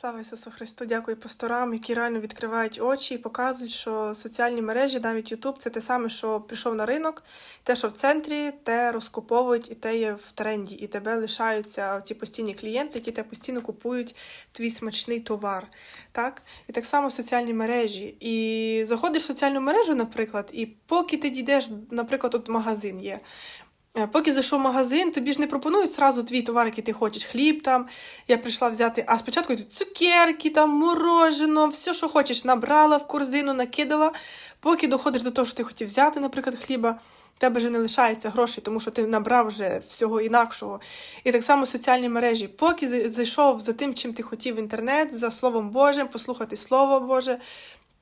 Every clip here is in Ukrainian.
Слава Ісусу Христу, дякую пасторам, які реально відкривають очі і показують, що соціальні мережі, навіть Ютуб, це те саме, що прийшов на ринок, те, що в центрі, те розкуповують і те є в тренді. І тебе лишаються ті постійні клієнти, які тебе постійно купують твій смачний товар. Так? І так само соціальні мережі. І заходиш в соціальну мережу, наприклад, і поки ти дійдеш, наприклад, от магазин є. Е, Поки зайшов в магазин, тобі ж не пропонують сразу твій товар, який ти хочеш. Хліб там, я прийшла взяти, а спочатку цукерки, там, морожено, все, що хочеш, набрала в корзину, накидала. Поки доходиш до того, що ти хотів взяти, наприклад, хліба, в тебе вже не лишається грошей, тому що ти набрав вже всього інакшого. І так само соціальні мережі. Поки зайшов за тим, чим ти хотів в інтернет, за Словом Божим, послухати Слово Боже.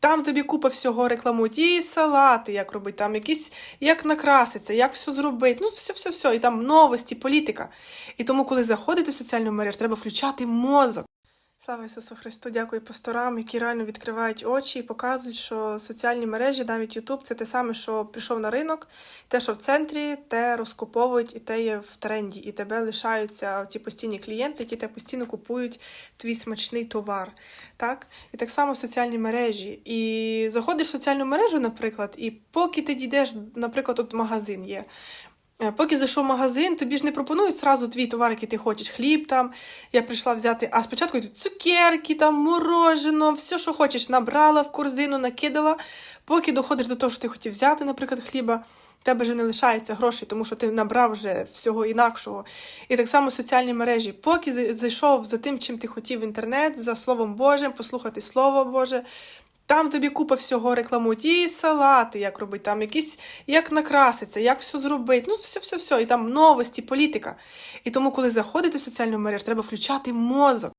Там тобі купа всього рекламують, і салати, як робити, там якісь, як накраситься, як все зробити. Ну, все, все, все. І там новості, політика. І тому, коли заходити в соціальну мережу, треба включати мозок. Слава Ісусу Христу, дякую пасторам, які реально відкривають очі і показують, що соціальні мережі, навіть Ютуб, це те саме, що прийшов на ринок, те, що в центрі, те розкуповують і те є в тренді. І тебе лишаються ті постійні клієнти, які тебе постійно купують твій смачний товар. Так? І так само соціальні мережі. І заходиш в соціальну мережу, наприклад, і поки ти дійдеш, наприклад, от магазин є. Е, Поки зайшов в магазин, тобі ж не пропонують сразу твій товар, який ти хочеш. Хліб там, я прийшла взяти, а спочатку цукерки, там, морожено, все, що хочеш, набрала в корзину, накидала. Поки доходиш до того, що ти хотів взяти, наприклад, хліба, тебе вже не лишається грошей, тому що ти набрав вже всього інакшого. І так само соціальні мережі. Поки зайшов за тим, чим ти хотів в інтернет, за Словом Божим, послухати Слово Боже. Там тобі купа всього рекламують, і салати, як робити, там якісь, як накраситься, як все зробити. Ну, все, все, все. І там новості, політика. І тому, коли заходити в соціальну мережу, треба включати мозок.